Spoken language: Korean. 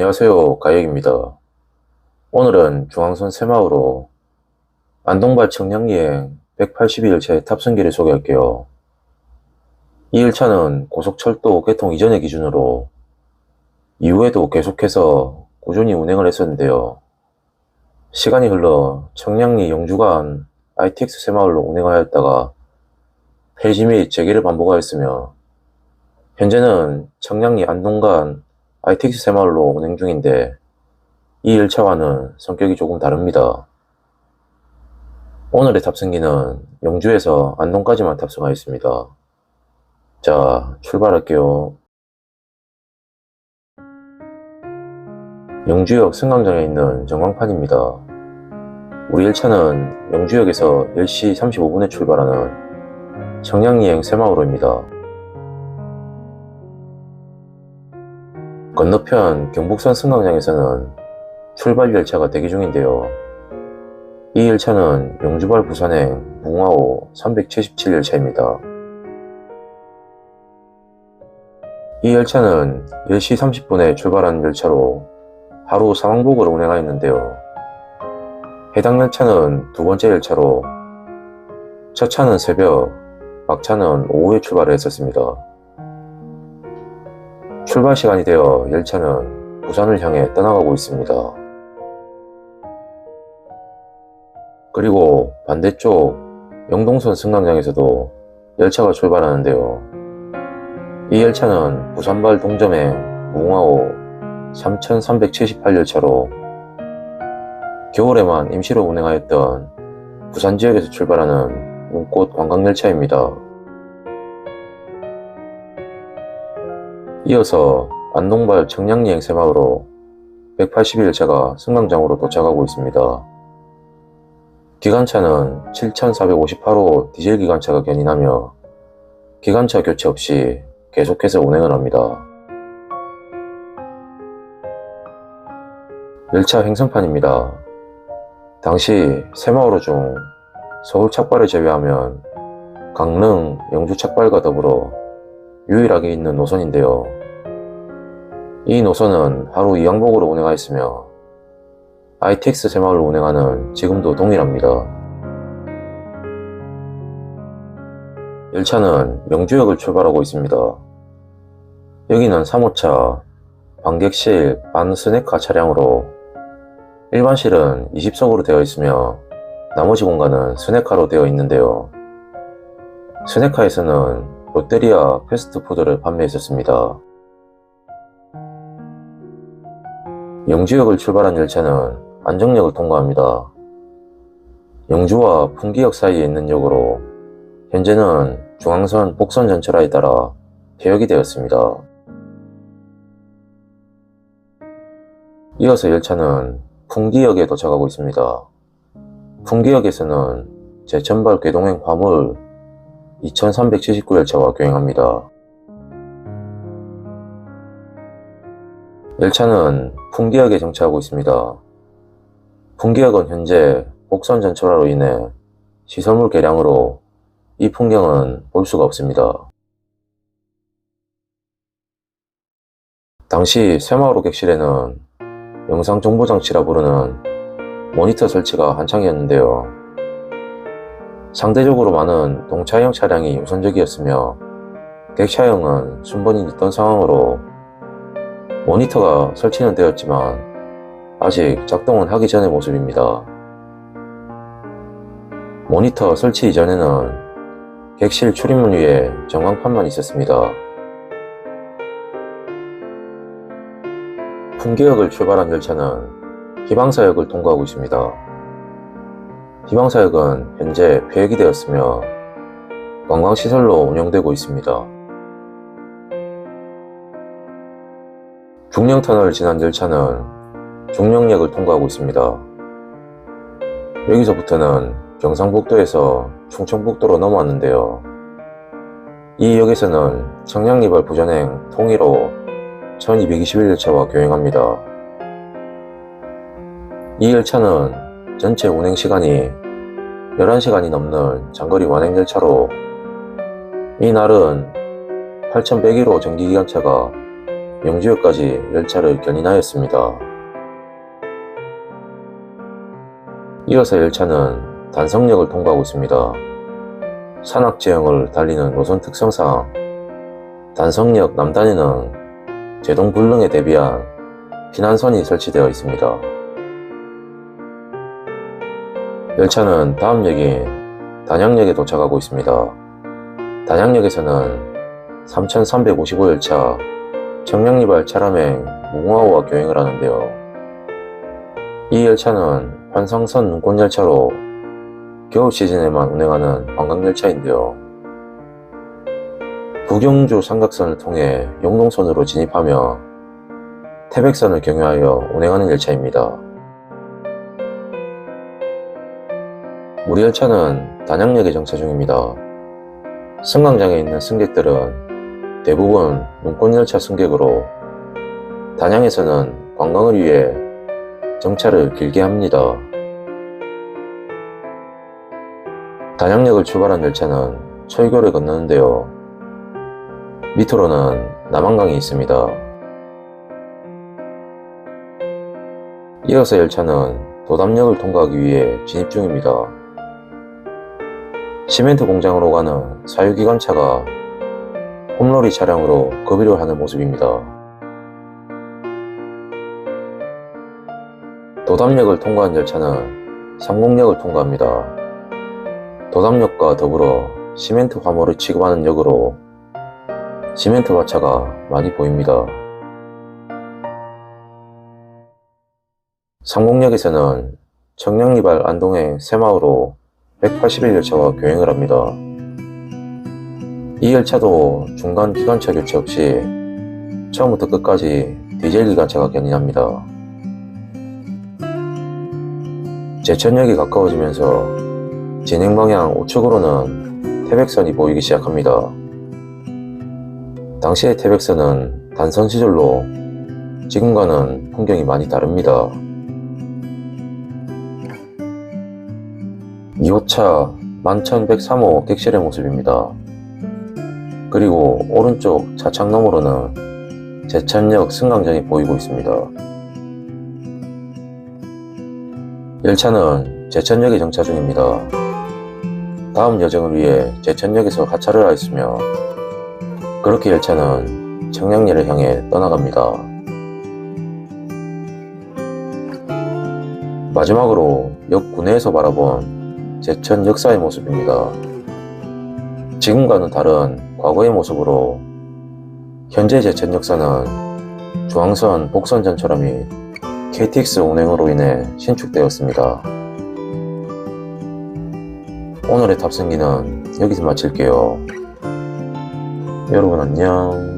안녕하세요. 가혁입니다. 오늘은 중앙선 새마을로 안동발 청량리행 182열차의 탑승기를 소개할게요. 이 열차는 고속철도 개통 이전의 기준으로 이후에도 계속해서 꾸준히 운행을 했었는데요. 시간이 흘러 청량리 영주 간 ITX 새마을로 운행하였다가 폐지 및 재개를 반복하였으며 현재는 청량리 안동 간 ITX 새마을로 운행 중인데 이 열차와는 성격이 조금 다릅니다. 오늘의 탑승기는 영주에서 안동까지만 탑승하였습니다. 자, 출발할게요. 영주역 승강장에 있는 전광판입니다. 우리 열차는 영주역에서 10시 35분에 출발하는 청량리행 새마을호입니다. 건너편 경북선 승강장에서는 출발 열차가 대기 중인데요. 이 열차는 영주발 부산행 뭉화호 377 열차입니다. 이 열차는 10시 30분에 출발한 열차로 하루 상황복을 운행하였는데요. 해당 열차는 두 번째 열차로 첫 차는 새벽, 막차는 오후에 출발을 했었습니다. 출발 시간이 되어 열차는 부산을 향해 떠나가고 있습니다. 그리고 반대쪽 영동선 승강장에서도 열차가 출발하는데요. 이 열차는 부산발 동점행 뭉화호 3378열차로 겨울에만 임시로 운행하였던 부산 지역에서 출발하는 문꽃 관광열차입니다. 이어서 안동발 청량리행 새마을로 180일차가 승강장으로 도착하고 있습니다. 기관차는 7458호 디젤 기관차가 견인하며 기관차 교체 없이 계속해서 운행을 합니다. 열차 행선판입니다. 당시 새마을호 중 서울 착발을 제외하면 강릉, 영주 착발과 더불어 유일하게 있는 노선인데요. 이 노선은 하루 2항복으로 운행하였으며 ITX 새마을로 운행하는 지금도 동일합니다. 열차는 영주역을 출발하고 있습니다. 여기는 3호차 방객실 반 스네카 차량으로 일반실은 20석으로 되어 있으며 나머지 공간은 스네카로 되어 있는데요. 스네카에서는 롯데리아 패스트푸드를 판매했었습니다. 영주역을 출발한 열차는 안정역을 통과합니다. 영주와 풍기역 사이에 있는 역으로 현재는 중앙선 복선 전철화에 따라 폐역이 되었습니다. 이어서 열차는 풍기역에 도착하고 있습니다. 풍기역에서는 제천발 궤동행 화물 2379 열차와 교행합니다. 열차는 풍기역에 정차하고 있습니다. 풍기역은 현재 복선 전철화로 인해 시설물 개량으로 이 풍경은 볼 수가 없습니다. 당시 새마을 호 객실에는 영상 정보 장치라 부르는 모니터 설치가 한창이었는데요. 상대적으로 많은 동차형 차량이 우선적이었으며 객차형은 순번이 늦던 상황으로 모니터가 설치는 되었지만 아직 작동은 하기 전의 모습입니다. 모니터 설치 이전에는 객실 출입문 위에 전광판만 있었습니다. 풍계역을 출발한 열차는 희방사역을 통과하고 있습니다. 희방사역은 현재 폐역이 되었으며 관광시설로 운영되고 있습니다. 중령터널을 지난 열차는 중령역을 통과하고 있습니다. 여기서부터는 경상북도에서 충청북도로 넘어왔는데요. 이 역에서는 청량리발 부전행 통일호 1221열차와 교행합니다. 이 열차는 전체 운행 시간이 11시간이 넘는 장거리 완행 열차로 이 날은 8101호 전기기관차가 영지역까지 열차를 견인하였습니다. 이어서 열차는 단성역을 통과하고 있습니다. 산악지형을 달리는 노선 특성상 단성역 남단에는 제동 불능에 대비한 피난선이 설치되어 있습니다. 열차는 다음 역인 단양역에 도착하고 있습니다. 단양역에서는 3355열차 청량리발 차람행 무궁화호와 교행을 하는데요. 이 열차는 환상선 눈꽃열차로 겨울 시즌에만 운행하는 관광열차인데요. 북영주 삼각선을 통해 영동선으로 진입하며 태백선을 경유하여 운행하는 열차입니다. 우리 열차는 단양역에 정차 중입니다. 승강장에 있는 승객들은 대부분 눈꽃열차 승객으로 단양에서는 관광을 위해 정차를 길게 합니다. 단양역을 출발한 열차는 철교를 건너는데요. 밑으로는 남한강이 있습니다. 이어서 열차는 도담역을 통과하기 위해 진입 중입니다. 시멘트 공장으로 가는 사유기관차가 홈로리 차량으로 급유를 하는 모습입니다. 도담역을 통과한 열차는 삼곡역을 통과합니다. 도담역과 더불어 시멘트 화물을 취급하는 역으로 시멘트 화차가 많이 보입니다. 삼곡역에서는 청량리발 안동행 새마을로 181 열차와 교행을 합니다. 이 열차도 중간 기관차 교체 없이 처음부터 끝까지 디젤 기관차가 견인합니다. 제천역이 가까워지면서 진행 방향 우측으로는 태백선이 보이기 시작합니다. 당시의 태백선은 단선 시절로 지금과는 풍경이 많이 다릅니다. 2호차 1103호 객실의 모습입니다. 그리고 오른쪽 차창 너머로는 제천역 승강장이 보이고 있습니다. 열차는 제천역에 정차 중입니다. 다음 여정을 위해 제천역에서 하차를 하였으며 그렇게 열차는 청량리를 향해 떠나갑니다. 마지막으로 역 구내에서 바라본 제천 역사의 모습입니다. 지금과는 다른 과거의 모습으로 현재 제천 역사는 중앙선 복선 전철함이 KTX 운행으로 인해 신축되었습니다. 오늘의 탑승기는 여기서 마칠게요. 여러분 안녕.